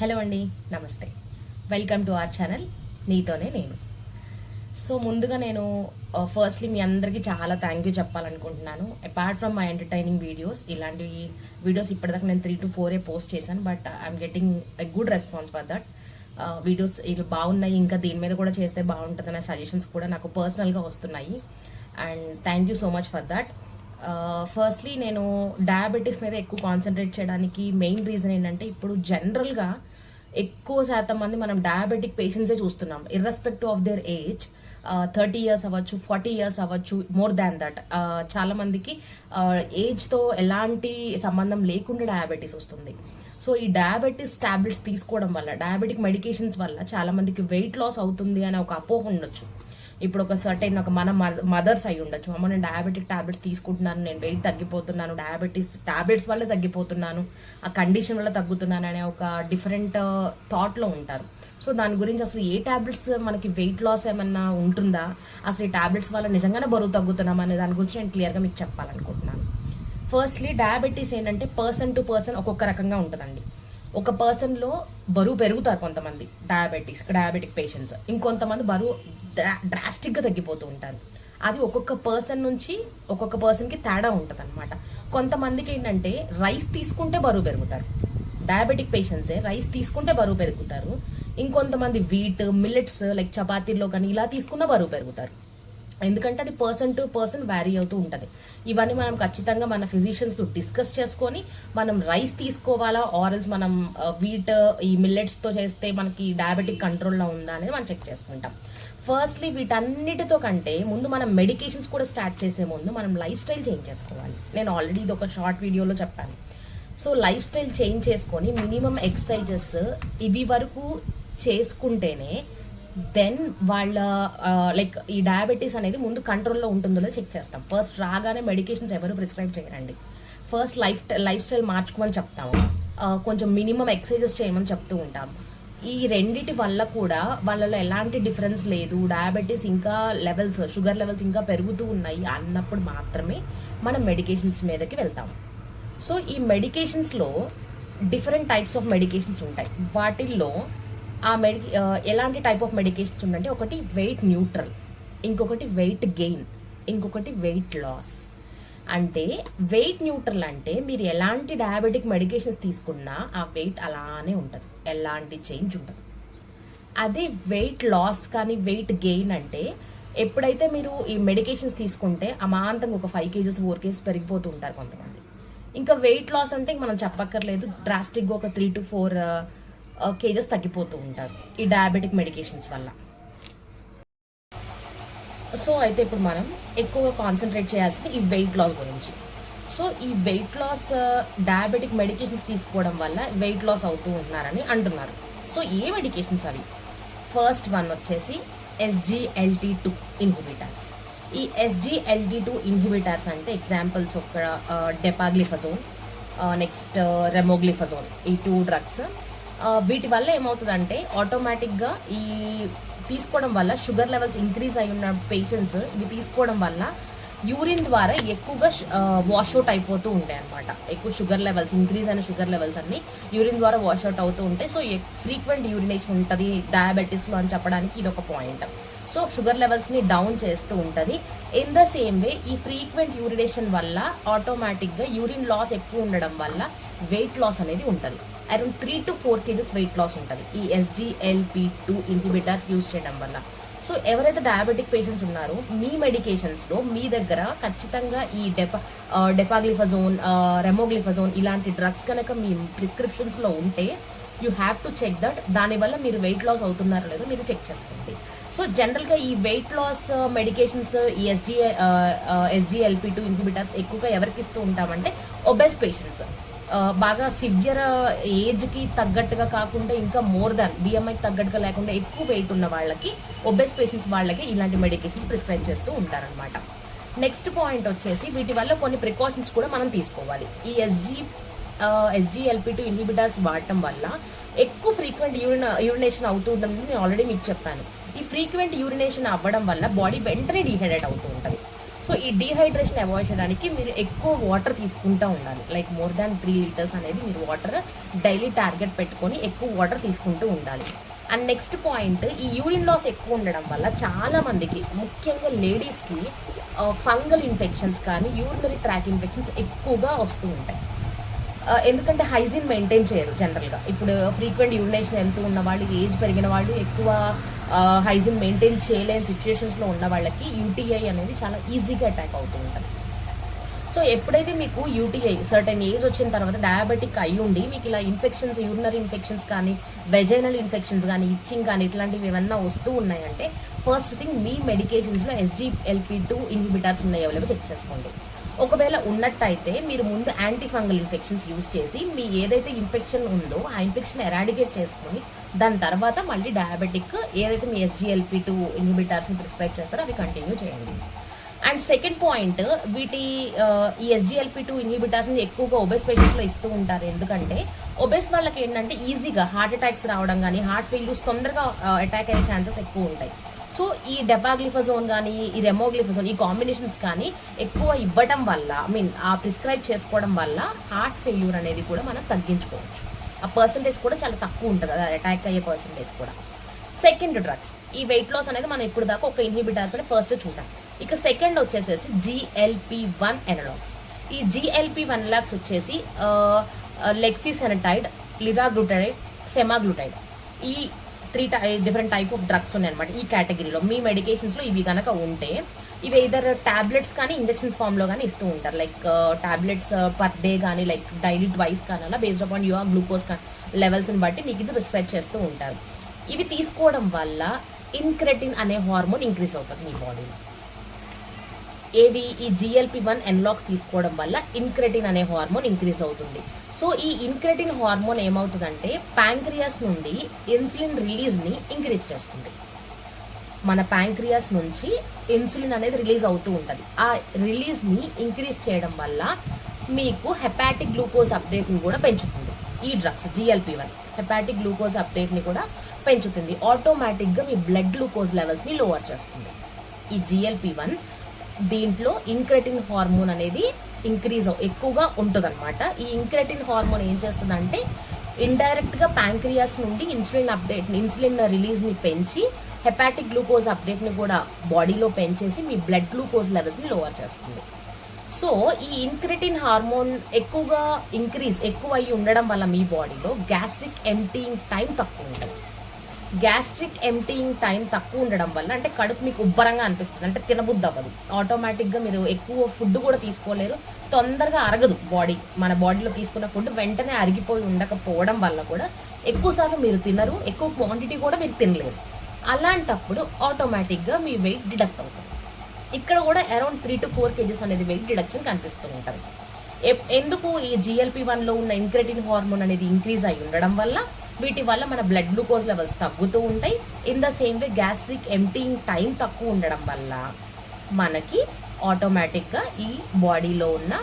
Hello అండి నమస్తే. Welcome to are channel నీతోనే నేను. సో ముందుగా నేను uh, ఫస్ట్లీ మీ అందరికీ చాలా థ్యాంక్ యూ చెప్పాలనుకుంటున్నాను. Apart from my entertaining videos ఇలాంటి వీడియోస్ ఇప్పటిదాకా నేను త్రీ టు ఫోరే పోస్ట్ చేశాను but I'm getting a good response for that videos ఇవి బాగున్నాయి ఇంకా దీని మీద కూడా చేస్తే బాగుంటుందనే సజెషన్స్ కూడా నాకు పర్సనల్గా వస్తున్నాయి. And thank you so much for that firstly నేను డయాబెటీస్ మీద ఎక్కువ కాన్సన్ట్రేట్ చేయడానికి మెయిన్ రీజన్ ఏంటంటే ఇప్పుడు జనరల్గా ఎక్కువ శాతం మంది మనం డయాబెటిక్ పేషెంట్సే చూస్తున్నాం irrespective of their age thirty years అవ్వచ్చు ఫార్టీ ఇయర్స్ అవ్వచ్చు మోర్ దాన్ దట్ చాలామందికి ఏజ్తో ఎలాంటి సంబంధం లేకుండా డయాబెటీస్ వస్తుంది. సో ఈ డయాబెటీస్ టాబ్లెట్స్ తీసుకోవడం వల్ల డయాబెటిక్ మెడికేషన్స్ వల్ల చాలామందికి వెయిట్ లాస్ అవుతుంది అనే ఒక అపోహ ఉండొచ్చు. ఇప్పుడు ఒక సర్టైన్ ఒక మన మదర్స్ అయి ఉండొచ్చు. అమ్మ నేను డయాబెటిక్ టాబ్లెట్స్ తీసుకుంటున్నాను నేను వెయిట్ తగ్గిపోతున్నాను డయాబెటీస్ టాబ్లెట్స్ వల్ల తగ్గిపోతున్నాను ఆ కండిషన్ వల్ల తగ్గుతున్నాను అనే ఒక డిఫరెంట్ థాట్లో uh, ఉంటారు. సో దాని గురించి అసలు ఏ టాబ్లెట్స్ మనకి వెయిట్ లాస్ ఏమన్నా ఉంటుందా? అసలు ఈ టాబ్లెట్స్ వల్ల నిజంగానే బరువు తగ్గుతున్నాం అనే దాని గురించి నేను క్లియర్గా మీకు చెప్పాలనుకుంటున్నాను. ఫస్ట్లీ డయాబెటీస్ ఏంటంటే పర్సన్ టు పర్సన్ ఒక్కొక్క రకంగా ఉంటుందండి. ఒక పర్సన్లో బరువు పెరుగుతారు కొంతమంది డయాబెటీస్ డయాబెటిక్ పేషెంట్స్ ఇంకొంతమంది బరువు డ్రాస్టిక్గా తగ్గిపోతూ ఉంటారు. అది ఒక్కొక్క పర్సన్ నుంచి ఒక్కొక్క పర్సన్కి తేడా ఉంటుంది అనమాట కొంతమందికి ఏంటంటే రైస్ తీసుకుంటే బరువు పెరుగుతారు. డయాబెటిక్ పేషెంట్సే రైస్ తీసుకుంటే బరువు పెరుగుతారు. ఇంకొంతమంది వీట్ మిల్లెట్స్ లైక్ చపాతీల్లో కానీ ఇలా తీసుకున్న బరువు పెరుగుతారు. ఎందుకంటే అది పర్సన్ టు పర్సన్ వ్యారీ అవుతూ ఉంటుంది. ఇవన్నీ మనం ఖచ్చితంగా మన ఫిజిషియన్స్తో డిస్కస్ చేసుకొని మనం రైస్ తీసుకోవాలా ఆరల్స్ మనం uh, వీట్ ఈ మిల్లెట్స్తో చేస్తే మనకి డయాబెటిక్ కంట్రోల్లో ఉందా అనేది మనం చెక్ చేసుకుంటాం. ఫస్ట్లీ వీటన్నిటితో కంటే ముందు మనం మెడికేషన్స్ కూడా స్టార్ట్ చేసే ముందు మనం లైఫ్ స్టైల్ చేంజ్ చేసుకోవాలి. నేను ఆల్రెడీ ఇది ఒక షార్ట్ వీడియోలో చెప్పాను. సో లైఫ్ స్టైల్ చేంజ్ చేసుకొని మినిమం ఎక్సర్సైజెస్ ఇవి వరకు చేసుకుంటేనే దెన్ వాళ్ళ లైక్ ఈ డయాబెటీస్ అనేది ముందు కంట్రోల్లో ఉంటుందో చెక్ చేస్తాం. ఫస్ట్ రాగానే మెడికేషన్స్ ఎవరు ప్రిస్క్రైబ్ చేయరండి. ఫస్ట్ లైఫ్ లైఫ్ స్టైల్ మార్చుకోమని చెప్తాము. కొంచెం మినిమం ఎక్సర్సైజెస్ చేయమని చెప్తూ ఉంటాం ఈ రెండిటి వల్ల కూడా వాళ్ళలో ఎలాంటి డిఫరెన్స్ లేదు. డయాబెటీస్ ఇంకా లెవెల్స్ షుగర్ లెవెల్స్ ఇంకా పెరుగుతూ ఉన్నాయి అన్నప్పుడు మాత్రమే మనం మెడికేషన్స్ మీదకి వెళ్తాం. సో ఈ మెడికేషన్స్లో డిఫరెంట్ టైప్స్ ఆఫ్ మెడికేషన్స్ ఉంటాయి. వాటిల్లో ఆ మెడి ఎలాంటి టైప్ ఆఫ్ మెడికేషన్స్ ఉందంటే ఒకటి వెయిట్ న్యూట్రల్ ఇంకొకటి వెయిట్ గెయిన్ ఇంకొకటి వెయిట్ లాస్ అంటే వెయిట్ న్యూట్రల్ అంటే మీరు ఎలాంటి డయాబెటిక్ మెడికేషన్స్ తీసుకున్నా ఆ వెయిట్ అలానే ఉంటుంది. ఎలాంటి చేంజ్ ఉండదు. అదే వెయిట్ లాస్ కానీ వెయిట్ గెయిన్ అంటే ఎప్పుడైతే మీరు ఈ మెడికేషన్స్ తీసుకుంటే అమాంతంగా ఒక ఫైవ్ కేజెస్ ఫోర్ కేజెస్ పెరిగిపోతూ ఉంటారు కొంతమంది. ఇంకా వెయిట్ లాస్ అంటే మనం చెప్పక్కర్లేదు డ్రాస్టిక్గా ఒక త్రీ టు ఫోర్ కేజెస్ తగ్గిపోతూ ఉంటారు ఈ డయాబెటిక్ మెడికేషన్స్ వల్ల. సో అయితే ఇప్పుడు మనం ఎక్కువగా కాన్సన్ట్రేట్ చేయాల్సింది ఈ వెయిట్ లాస్ గురించి. సో ఈ వెయిట్ లాస్ డయాబెటిక్ మెడికేషన్స్ తీసుకోవడం వల్ల వెయిట్ లాస్ అవుతూ ఉంటున్నారని అంటున్నారు. సో ఏ మెడికేషన్స్ అవి? ఫస్ట్ వన్ వచ్చేసి ఎస్జిఎల్టీ టూ ఇన్హిబిటర్స్ ఈ ఎస్జిఎల్టీ టూ ఇన్హిబిటర్స్ అంటే ఎగ్జాంపుల్స్ ఒక డెపాగ్లిఫజోన్ నెక్స్ట్ రెమోగ్లిఫజోన్ ఈ టూ డ్రగ్స్ uh, వీటి వల్ల ఏమవుతుందంటే ఆటోమేటిక్గా ఈ తీసుకోవడం వల్ల షుగర్ లెవెల్స్ ఇంక్రీజ్ అయి ఉన్న పేషెంట్స్ ఇవి తీసుకోవడం వల్ల యూరిన్ ద్వారా ఎక్కువగా వాష్అవుట్ అయిపోతూ ఉంటాయి అనమాట ఎక్కువ షుగర్ లెవెల్స్ ఇంక్రీజ్ అయిన షుగర్ లెవెల్స్ అన్ని యూరిన్ ద్వారా వాష్అవుట్ అవుతూ ఉంటాయి. సో ఫ్రీక్వెంట్ యూరినేషన్ ఉంటుంది డయాబెటీస్లో అని చెప్పడానికి ఇది ఒక పాయింట్ సో షుగర్ లెవెల్స్ని డౌన్ చేస్తూ ఉంటుంది. ఇన్ ద సేమ్ వే ఈ ఫ్రీక్వెంట్ యూరినేషన్ వల్ల ఆటోమేటిక్గా యూరిన్ లాస్ ఎక్కువ ఉండడం వల్ల వెయిట్ లాస్ అనేది ఉంటుంది. Around three to four kgs weight loss ఉంటుంది. ఈ ఎస్జిఎల్పి టూ ఇన్హిబిటర్స్ యూజ్ చేయడం వల్ల. సో ఎవరైతే డయాబెటిక్ పేషెంట్స్ ఉన్నారో మీ మెడికేషన్స్లో మీ దగ్గర ఖచ్చితంగా ఈ డెపా డెపాగ్లిఫజోన్ రెమోగ్లిఫజోన్ ఇలాంటి డ్రగ్స్ కనుక మీ ప్రిస్క్రిప్షన్స్లో ఉంటే you have to check that దానివల్ల మీరు వెయిట్ లాస్ అవుతున్నారో లేదో మీరు చెక్ చేసుకోండి. సో జనరల్గా ఈ వెయిట్ లాస్ మెడికేషన్స్ ఈ ఎస్జి ఎస్జిఎల్పి టూ ఇన్హిబిటర్స్ ఎక్కువగా ఎవరికి ఇస్తూ ఉంటామంటే ఒబెస్ పేషెంట్స్ బాగా సివియర్ ఏజ్కి తగ్గట్టుగా కాకుండా ఇంకా మోర్ దాన్ బిఎంఐకి తగ్గట్టుగా లేకుండా ఎక్కువ వెయిట్ ఉన్న వాళ్ళకి ఒబెస్ పేషెంట్స్ వాళ్ళకి ఇలాంటి మెడికేషన్స్ ప్రిస్క్రైబ్ చేస్తూ ఉంటారనమాట నెక్స్ట్ పాయింట్ వచ్చేసి వీటి వల్ల కొన్ని ప్రికాషన్స్ కూడా మనం తీసుకోవాలి. ఈ ఎస్జీ ఎస్జిఎల్పి టు ఇన్హిబిటర్స్ వాడటం వల్ల ఎక్కువ ఫ్రీక్వెంట్ యూరిన్ యూరినేషన్ అవుతుందని నేను ఆల్రెడీ మీకు చెప్పాను. ఈ ఫ్రీక్వెంట్ యూరినేషన్ అవ్వడం వల్ల బాడీ వెంటనే డీహైడ్రేట్ అవుతూ ఉంటుంది. సో ఈ డీహైడ్రేషన్ అవాయిడ్ చేయడానికి మీరు ఎక్కువ వాటర్ తీసుకుంటూ ఉండాలి. Like more than three litres అనేది మీరు వాటర్ డైలీ టార్గెట్ పెట్టుకొని ఎక్కువ వాటర్ తీసుకుంటూ ఉండాలి. అండ్ నెక్స్ట్ పాయింట్ ఈ యూరిన్ లాస్ ఎక్కువ ఉండడం వల్ల చాలా మందికి ముఖ్యంగా లేడీస్కి ఫంగల్ ఇన్ఫెక్షన్స్ కానీ యూరినరీ ట్రాక్ ఇన్ఫెక్షన్స్ ఎక్కువగా వస్తూ ఉంటాయి. ఎందుకంటే హైజీన్ మెయింటైన్ చేయరు జనరల్గా. ఇప్పుడు ఫ్రీక్వెంట్ యూరినేషన్ వెళ్తూ ఉన్న వాళ్ళు ఏజ్ పెరిగిన వాళ్ళు ఎక్కువ హైజీన్ మెయింటైన్ చేయలేని సిచ్యుయేషన్స్లో ఉన్న వాళ్ళకి యూటీఐ అనేది చాలా ఈజీగా అటాక్ అవుతూ ఉంటుంది. సో ఎప్పుడైతే మీకు యూటీఐ సర్టెన్ ఏజ్ వచ్చిన తర్వాత డయాబెటిక్ అయి ఉండి మీకు ఇలా ఇన్ఫెక్షన్స్ యూరినరీ ఇన్ఫెక్షన్స్ కానీ వెజైనల్ ఇన్ఫెక్షన్స్ కానీ ఇచ్చింగ్ కానీ ఇట్లాంటివి ఏమన్నా వస్తూ ఉన్నాయంటే ఫస్ట్ థింగ్ మీ మెడికేషన్స్లో ఎస్జిఎల్పి టూ ఇన్హిబిటర్స్ ఉన్నాయో లేవో చెక్ చేసుకోండి. ఒకవేళ ఉన్నట్టయితే మీరు ముందు యాంటీ ఫంగల్ ఇన్ఫెక్షన్స్ యూజ్ చేసి మీ ఏదైతే ఇన్ఫెక్షన్ ఉందో ఆ ఇన్ఫెక్షన్ ఎరాడికేట్ చేసుకొని దాని తర్వాత మళ్ళీ డయాబెటిక్ ఏదైతే మీ ఎస్జిఎల్పి టూ ఇన్హిబిటార్స్ని ప్రిస్క్రైబ్ చేస్తారో అవి కంటిన్యూ చేయండి. అండ్ సెకండ్ పాయింట్ వీటి ఈ ఎస్జిఎల్పి టూ ఇన్హిబిటార్స్ని ఎక్కువగా ఒబెస్ పేషెంట్స్లో ఇస్తూ ఉంటారు. ఎందుకంటే ఒబెస్ వాళ్ళకి ఏంటంటే ఈజీగా హార్ట్ అటాక్స్ రావడం కానీ హార్ట్ ఫెయిల్యూర్స్ తొందరగా అటాక్ అయ్యే ఛాన్సెస్ ఎక్కువ ఉంటాయి. సో ఈ డెపాగ్లిఫజోన్ కానీ ఈ రెమోగ్లిఫజోన్ ఈ కాంబినేషన్స్ కానీ ఎక్కువ ఇవ్వటం వల్ల ఐ మీన్ ఆ ప్రిస్క్రైబ్ చేసుకోవడం వల్ల హార్ట్ ఫెయిల్యూర్ అనేది కూడా మనం తగ్గించుకోవచ్చు. ఆ పర్సంటేజ్ కూడా చాలా తక్కువ ఉంటుంది అది అటాక్ అయ్యే పర్సంటేజ్ కూడా. సెకండ్ డ్రగ్స్ ఈ వెయిట్ లాస్ అనేది మనం ఇప్పుడు దాకా ఒక ఇన్హిబిటర్స్ అని ఫస్ట్ చూసాం. ఇక సెకండ్ వచ్చేసేసి జిఎల్పి వన్ ఎనలాగ్స్ ఈ జిఎల్పి వన్ లాక్స్ వచ్చేసి లెక్సిసెనటైడ్ లిరాగ్లూటైడ్ సెమాగ్లూటైడ్. ఈ త్రీ టై డిఫరెంట్ టైప్ ఆఫ్ డ్రగ్స్ ఉన్నాయన్నమాట ఈ కేటగిరీలో మీ మెడికేషన్స్లో ఇవి కనుక ఉంటే ఇవి ఇదర్ టాబ్లెట్స్ కానీ ఇంజెక్షన్స్ ఫామ్లో కానీ ఇస్తూ ఉంటారు. లైక్ టాబ్లెట్స్ పర్ డే కానీ లైక్ డైలీ ట్వైస్ కానీ అలా బేస్డ్ అపాన్ యువర్ గ్లూకోజ్ లెవెల్స్ని బట్టి మీకు ఇది ప్రిస్క్రైబ్ చేస్తూ ఉంటారు. ఇవి తీసుకోవడం వల్ల ఇన్క్రెటిన్ అనే హార్మోన్ ఇంక్రీజ్ అవుతుంది మీ బాడీలో ఏవి ఈ జిఎల్పి వన్ ఎన్లాక్స్ తీసుకోవడం వల్ల ఇన్క్రెటిన్ అనే హార్మోన్ ఇంక్రీజ్ అవుతుంది. సో ఈ ఇన్క్రెటిన్ హార్మోన్ ఏమవుతుందంటే ప్యాంక్రియాస్ నుండి ఇన్సులిన్ రిలీజ్ని ఇంక్రీజ్ చేస్తుంది. మన ప్యాంక్రియాస్ నుంచి ఇన్సులిన్ అనేది రిలీజ్ అవుతూ ఉంటుంది. ఆ రిలీజ్ని ఇంక్రీజ్ చేయడం వల్ల మీకు హెపాటిక్ గ్లూకోజ్ అప్డేట్ని కూడా పెంచుతుంది. ఈ drugs GLP one hepatic glucose అప్డేట్ని కూడా పెంచుతుంది. ఆటోమేటిక్గా మీ బ్లడ్ గ్లూకోజ్ లెవెల్స్ని లోవర్ చేస్తుంది. ఈ జిఎల్పి వన్ దీంట్లో ఇంక్రెటిన్ హార్మోన్ అనేది ఇంక్రీజ్ ఎక్కువగా ఉంటుంది ఈ ఇంక్రెటిన్ హార్మోన్ ఏం చేస్తుందంటే ఇండైరెక్ట్గా ప్యాంక్రియాస్ నుండి ఇన్సులిన్ అప్డేట్ ఇన్సులిన్ రిలీజ్ని పెంచి హెపాటిక్ గ్లూకోజ్ అప్డేట్ని కూడా బాడీలో పెంచేసి మీ బ్లడ్ గ్లూకోజ్ లెవెల్స్ని లోవర్ చేస్తుంది. సో ఈ ఇన్క్రిటిన్ హార్మోన్ ఎక్కువగా ఇంక్రీజ్ ఎక్కువ అయ్యి ఉండడం వల్ల మీ బాడీలో గ్యాస్ట్రిక్ ఎంటీయింగ్ టైం తక్కువ ఉంటుంది. గ్యాస్ట్రిక్ ఎంటీయింగ్ టైం తక్కువ ఉండడం వల్ల అంటే కడుపు మీకు ఉబ్బరంగా అనిపిస్తుంది అంటే తినబుద్ధి అవ్వదు ఆటోమేటిక్గా మీరు ఎక్కువ ఫుడ్ కూడా తీసుకోలేరు. తొందరగా అరగదు బాడీ మన బాడీలో తీసుకున్న ఫుడ్ వెంటనే అరిగిపోయి ఉండకపోవడం వల్ల కూడా ఎక్కువసార్లు మీరు తినరు ఎక్కువ క్వాంటిటీ కూడా మీరు తినలేరు. అలాంటప్పుడు ఆటోమేటిక్గా మీ వెయిట్ డిడక్ట్ అవుతుంది. ఇక్కడ కూడా around three to four kgs అనేది వెయిట్ డిడక్షన్ కనిపిస్తూ ఉంటుంది. ఎందుకు ఈ జిఎల్పి వన్లో ఉన్న ఇంక్రెటిన్ హార్మోన్ అనేది ఇంక్రీజ్ అయి ఉండడం వల్ల? వీటి వల్ల మన బ్లడ్ గ్లూకోజ్ లెవెల్స్ తగ్గుతూ ఉంటాయి. In the same way gastric emptying time తక్కువ ఉండడం వల్ల మనకి ఆటోమేటిక్గా ఈ బాడీలో ఉన్న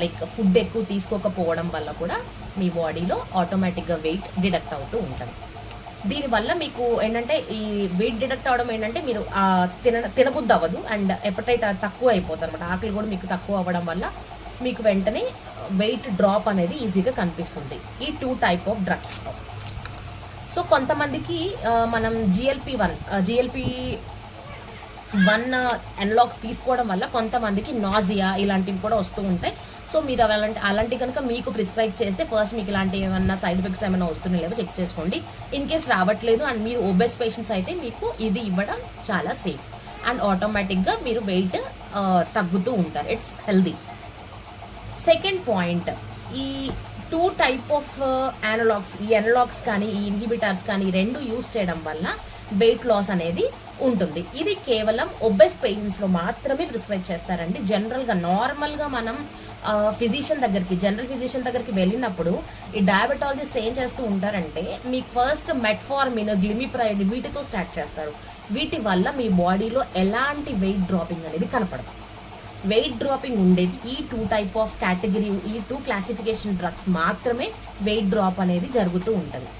లైక్ ఫుడ్ ఎక్కువ తీసుకోకపోవడం వల్ల కూడా మీ బాడీలో ఆటోమేటిక్గా వెయిట్ డిడక్ట్ అవుతూ ఉంటుంది. దీనివల్ల మీకు ఏంటంటే ఈ వెయిట్ డిడక్ట్ అవడం ఏంటంటే మీరు తిన తినబుద్ధి అవ్వదు. అండ్ ఎపటైట్ తక్కువ అయిపోతుంది అనమాట ఆకలి కూడా మీకు తక్కువ అవ్వడం వల్ల మీకు వెంటనే వెయిట్ డ్రాప్ అనేది ఈజీగా కనిపిస్తుంది. ఈ two type of drugs so కొంతమందికి మనం GLP one GLP one analogues తీసుకోవడం వల్ల కొంతమందికి నాజియా ఇలాంటివి కూడా వస్తూ ఉంటాయి. సో మీరు అలాంటి అలాంటి కనుక మీకు ప్రిస్క్రైబ్ చేస్తే ఫస్ట్ మీకు ఇలాంటి ఏమన్నా సైడ్ ఎఫెక్ట్స్ ఏమైనా వస్తున్నాయి లేవో చెక్ చేసుకోండి. ఇన్ కేస్ రావట్లేదు అండ్ మీరు ఓబెస్ పేషెంట్స్ అయితే మీకు ఇది ఇవ్వడం చాలా సేఫ్ అండ్ ఆటోమేటిక్గా మీరు వెయిట్ తగ్గుతూ ఉంటారు. ఇట్స్ హెల్దీ సెకండ్ పాయింట్ ఈ టూ టైప్ ఆఫ్ యానలాగ్స్ ఈ అనలాగ్స్ కానీ ఈ ఇన్హిబిటర్స్ కానీ రెండు యూస్ చేయడం వల్ల వెయిట్ లాస్ అనేది ఉంటుంది. ఇది కేవలం ఒబెస్ పేషెంట్స్లో మాత్రమే ప్రిస్క్రైబ్ చేస్తారండి. జనరల్గా నార్మల్గా మనం ఫిజిషియన్ దగ్గరికి జనరల్ ఫిజిషియన్ దగ్గరికి వెళ్ళినప్పుడు ఈ డయాబెటాలజిస్ట్ ఏం చేస్తూ ఉంటారంటే మీకు ఫస్ట్ మెట్ఫార్మిన్ గ్లిమిప్రైడ్ వీటితో స్టార్ట్ చేస్తారు. వీటి వల్ల మీ బాడీలో ఎలాంటి వెయిట్ డ్రాపింగ్ అనేది కనపడదు. వెయిట్ డ్రాపింగ్ ఉండేది. ఈ టూ టైప్ ఆఫ్ కేటగిరీ ఈ టూ క్లాసిఫికేషన్ డ్రగ్స్ మాత్రమే వెయిట్ డ్రాప్ అనేది జరుగుతూ ఉంటుంది.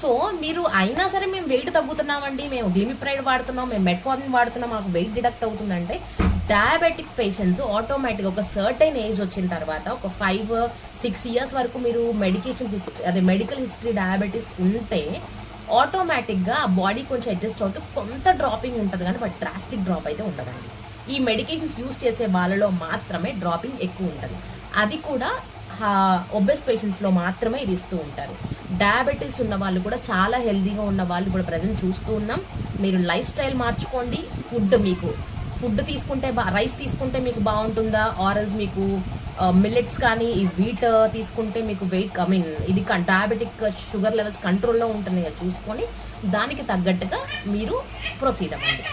సో మీరు అయినా సరే మేము వెయిట్ తగ్గుతున్నామండి మేము గ్లిమిప్రైడ్ వాడుతున్నాం మేము మెట్ఫార్మిన్ వాడుతున్నాం మాకు వెయిట్ డిడక్ట్ అవుతుందంటే డయాబెటిక్ పేషెంట్స్ ఆటోమేటిక్గా ఒక సర్టైన్ ఏజ్ వచ్చిన తర్వాత ఒక ఫైవ్ సిక్స్ ఇయర్స్ వరకు మీరు మెడికేషన్ హిస్టరీ అదే మెడికల్ హిస్టరీ డయాబెటీస్ ఉంటే ఆటోమేటిక్గా ఆ బాడీ కొంచెం అడ్జస్ట్ అవుతూ కొంత డ్రాపింగ్ ఉంటుంది. కానీ బట్ డ్రాస్టిక్ డ్రాప్ అయితే ఉండదండి. ఈ మెడికేషన్స్ యూస్ చేసే వాళ్ళలో మాత్రమే డ్రాపింగ్ ఎక్కువ ఉంటుంది. అది కూడా ఒబెస్ పేషెంట్స్లో మాత్రమే ఇది ఇస్తూ ఉంటారు. డయాబెటీస్ ఉన్న వాళ్ళు కూడా చాలా హెల్దీగా ఉన్న వాళ్ళు కూడా ప్రజెంట్ చూస్తూ ఉన్నాం. మీరు లైఫ్ స్టైల్ మార్చుకోండి. ఫుడ్ మీకు ఫుడ్ తీసుకుంటే బా రైస్ తీసుకుంటే మీకు బాగుంటుందా? ఆరల్స్ మీకు మిల్లెట్స్ కానీ ఈ వీట్ తీసుకుంటే మీకు వెయిట్ ఐ మీన్ ఇది డయాబెటిక్ షుగర్ లెవెల్స్ కంట్రోల్లో ఉంటుంది కదా చూసుకొని దానికి తగ్గట్టుగా మీరు ప్రొసీడ్ అవ్వండి.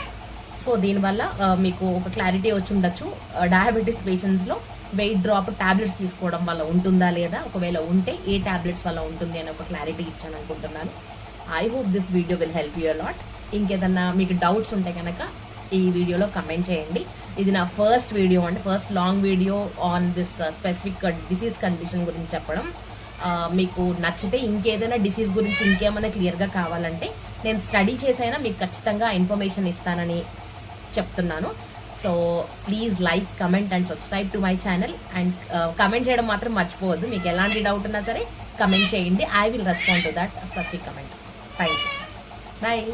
సో దీనివల్ల మీకు ఒక క్లారిటీ వచ్చి ఉండొచ్చు. డయాబెటీస్ పేషెంట్స్లో వెయిట్ డ్రాప్ టాబ్లెట్స్ తీసుకోవడం వల్ల ఉంటుందా లేదా? ఒకవేళ ఉంటే ఏ ట్యాబ్లెట్స్ వల్ల ఉంటుంది అని ఒక క్లారిటీ ఇచ్చాను అనుకుంటున్నాను. I hope this video will help you lot ఇంకేదన్నా మీకు డౌట్స్ ఉంటే కనుక ఈ వీడియోలో కమెంట్ చేయండి. ఇది నా ఫస్ట్ వీడియో అంటే first long video on this specific disease condition గురించి చెప్పడం. మీకు నచ్చితే ఇంకేదైనా డిసీజ్ గురించి ఇంకేమైనా క్లియర్గా కావాలంటే నేను స్టడీ చేసైనా మీకు ఖచ్చితంగా ఇన్ఫర్మేషన్ ఇస్తానని చెప్తున్నాను. So please like comment and subscribe to my channel and comment చేయడం మాత్రం మర్చిపోవద్దు. మీకు ఎలాంటి డౌట్ ఉన్నా సరే కమెంట్ చేయండి. I will respond to that specific comment thank you bye